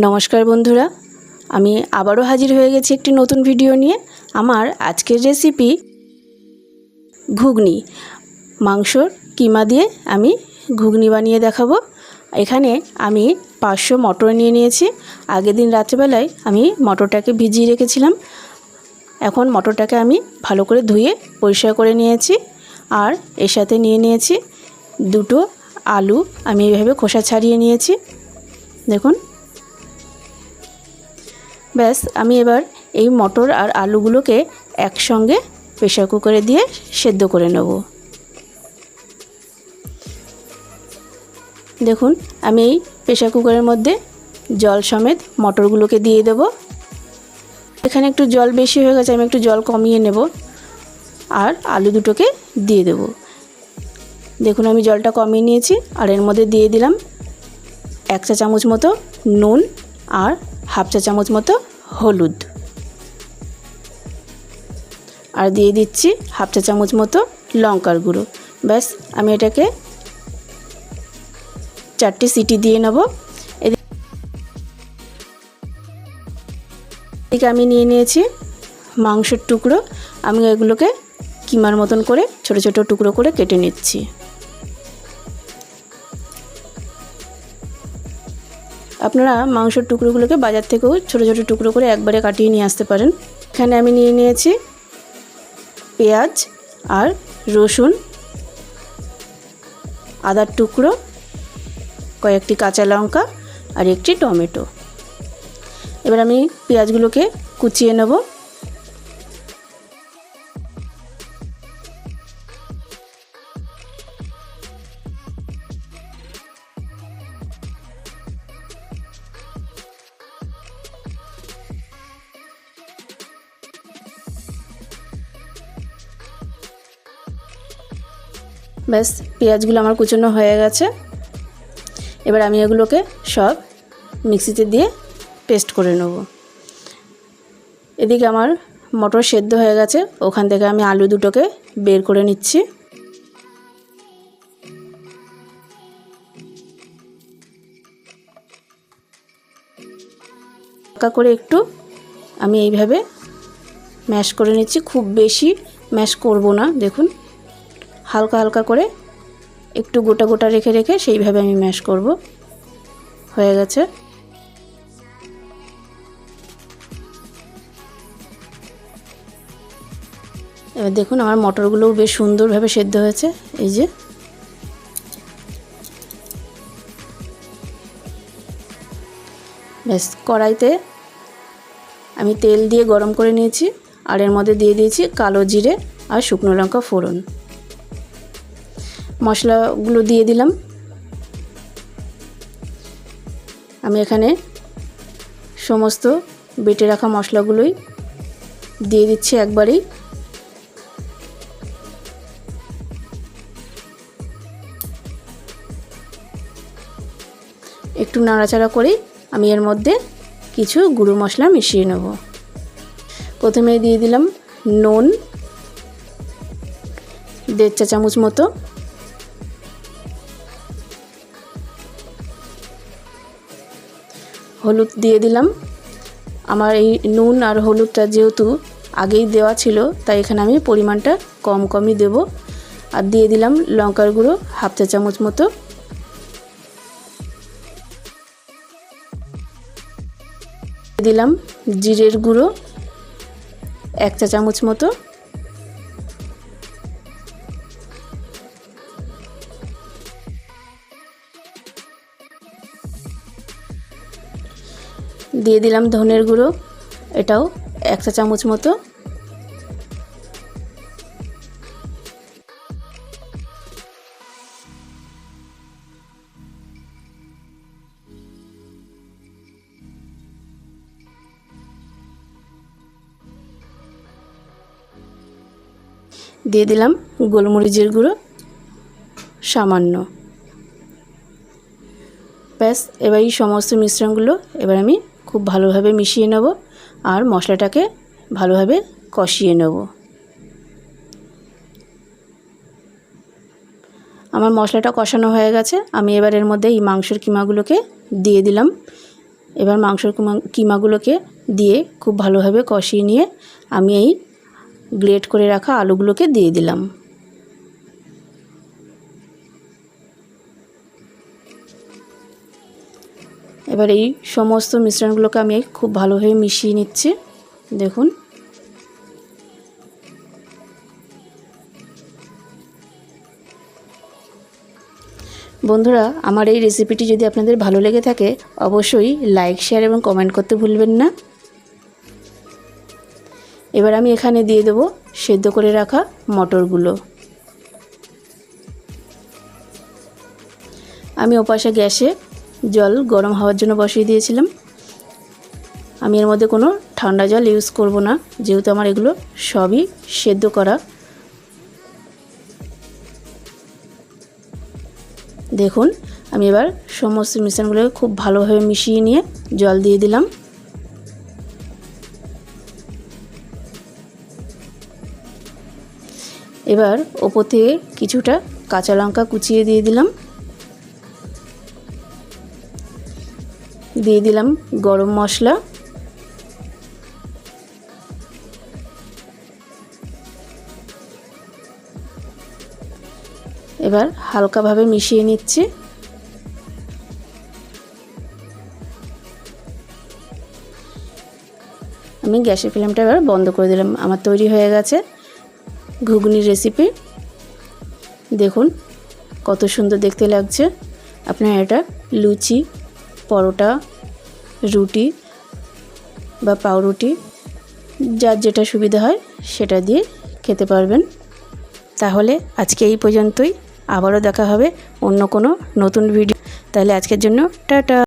নমস্কার বন্ধুরা, আমি আবারও হাজির হয়ে গেছি একটি নতুন ভিডিও নিয়ে। আমার আজকের রেসিপি ঘুগনি। মাংসর কিমা দিয়ে আমি ঘুগনি বানিয়ে দেখাবো। এখানে আমি পাঁচশো মটর নিয়ে নিয়েছি। আগের দিন রাত্রেবেলায় আমি মটরটাকে ভিজিয়ে রেখেছিলাম। এখন মটরটাকে আমি ভালো করে ধুয়ে পরিষ্কার করে নিয়েছি। আর এর সাথে নিয়ে নিয়েছি দুটো আলু। আমি এইভাবে খোসা ছাড়িয়ে নিয়েছি। দেখুন ব্যাস, আমি এবার এই মটর আর আলুগুলোকে একসঙ্গে প্রেশার কুকারে দিয়ে সেদ্ধ করে নেব। দেখুন, আমি এই প্রেশার কুকারের মধ্যে জল সমেত মটরগুলোকে দিয়ে দেব। এখানে একটু জল বেশি হয়ে গেছে, আমি একটু জল কমিয়ে নেব আর আলু দুটোকে দিয়ে দেব। দেখুন, আমি জলটা কমিয়ে নিয়েছি আর এর মধ্যে দিয়ে দিলাম এক চা চামচ মতো নুন আর হাফ চা চামচ মতো হলুদ। আর দিয়ে দিচ্ছি হাফ চা চামচ মতো লঙ্কার গুঁড়ো। ব্যাস, আমি এটাকে চারটে সিটি দিয়ে নেব। এদিকে আমি নিয়ে নিয়েছি মাংসের টুকরো। আমি এগুলোকে কিমার মতন করে ছোট ছোট টুকরো করে কেটে নিচ্ছি। আপনারা মাংসের টুকরোগুলোকে বাজার থেকেও ছোটো ছোটো টুকরো করে একবারে কাটিয়ে নিয়ে আসতে পারেন। এখানে আমি নিয়ে নিয়েছি পেঁয়াজ আর রসুন, আদার টুকরো, কয়েকটি কাঁচা লঙ্কা আর একটি টমেটো। এবার আমি পেঁয়াজগুলোকে কুচিয়ে নেব। ব্যাস, পেঁয়াজগুলো আমার কুচনো হয়ে গেছে। এবার আমি এগুলোকে সব মিক্সিতে দিয়ে পেস্ট করে নেব। এদিকে আমার মটর সেদ্ধ হয়ে গেছে। ওখান থেকে আমি আলু দুটোকে বের করে নিচ্ছি। হালকা করে একটু আমি এইভাবে ম্যাশ করে নিচ্ছি। খুব বেশি ম্যাশ করব না, দেখুন। হালকা হালকা করে একটু গোটা গোটা রেখে রেখে সেইভাবে আমি ম্যাশ করব। হয়ে গেছে। এবার দেখুন আমার মটরগুলোও বেশ সুন্দরভাবে সেদ্ধ হয়েছে। এই যে। ব্যাস, কড়াইতে আমি তেল দিয়ে গরম করে নিয়েছি। আর এর মধ্যে দিয়ে দিয়েছি কালো জিরে আর শুকনো লঙ্কা ফোড়ন। মশলাগুলো দিয়ে দিলাম। আমি এখানে সমস্ত বেটে রাখা মশলাগুলোই দিয়ে দিচ্ছি একবারেই। একটু নাড়াচাড়া করে আমি এর মধ্যে কিছু গুঁড়ো মশলা মিশিয়ে নেব। প্রথমে দিয়ে দিলাম নুন, দেড় চা চামচ মতো। হলুদ দিয়ে দিলাম। আমার এই নুন আর হলুদটা যেহেতু আগেই দেওয়া ছিল, তাই এখানে আমি পরিমাণটা কম কমই দেব। আর দিয়ে দিলাম লঙ্কার গুঁড়ো হাফ চা চামচ মতো। দিলাম জিরের গুঁড়ো এক চা চামচ মতো। দিয়ে দিলাম ধনের গুঁড়ো, এটাও এক চা চামচ মতো। দিয়ে দিলাম গোলমরিচের গুঁড়ো, সামান্য। ব্যাস, এবার এই সমস্ত মিশ্রণগুলো এবার আমি খুব ভালোভাবে মিশিয়ে নেব আর মশলাটাকে ভালোভাবে কষিয়ে নেব। আমার মশলাটা কষানো হয়ে গেছে। আমি এবার এর মধ্যে এই মাংসের কিমাগুলোকে দিয়ে দিলাম। এবার মাংসর কিমা কিমাগুলোকে দিয়ে খুব ভালোভাবে কষিয়ে নিয়ে আমি এই গ্রেট করে রাখা আলুগুলোকে দিয়ে দিলাম। এবার এই সমস্ত মিশ্রণগুলোকে আমি খুব ভালোভাবে মিশিয়ে নিচ্ছি। দেখুন। বন্ধুরা, আমার এই রেসিপিটি যদি আপনাদের ভালো লেগে থাকে, অবশ্যই লাইক, শেয়ার এবং কমেন্ট করতে ভুলবেন না। এবার আমি এখানে দিয়ে দেবো সেদ্ধ করে রাখা মটরগুলো। আমি ওপাশে গ্যাসে জল গরম হওয়ার জন্য বসিয়ে দিয়েছিলাম। আমি এর মধ্যে কোনো ঠান্ডা জল ইউজ করব না, যেহেতু আমার এগুলো সবই সেদ্ধ করা। দেখুন, আমি এবার সমস্ত মিশ্রণগুলোকে খুব ভালোভাবে মিশিয়ে নিয়ে জল দিয়ে দিলাম। এবার ওপর থেকে কিছুটা কাঁচা লঙ্কা কুচিয়ে দিয়ে দিলাম। দিয়ে দিলাম গরম মশলা। এবার হালকাভাবে মিশিয়ে নিচ্ছি। আমি গ্যাসের ফ্লেমটা এবার বন্ধ করে দিলাম। আমার তৈরি হয়ে গেছে ঘুগনির রেসিপি। দেখুন কত সুন্দর দেখতে লাগছে। আপনারা এটা লুচি, পরোটা রুটি বা পাউরুটি যার যেটা সুবিধা হয় সেটা দিয়ে খেতে পারবেন। তাহলে আজকে এই পর্যন্তই। আবারও দেখা হবে অন্য কোনো নতুন ভিডিও তাহলে আজকের জন্য টাটা।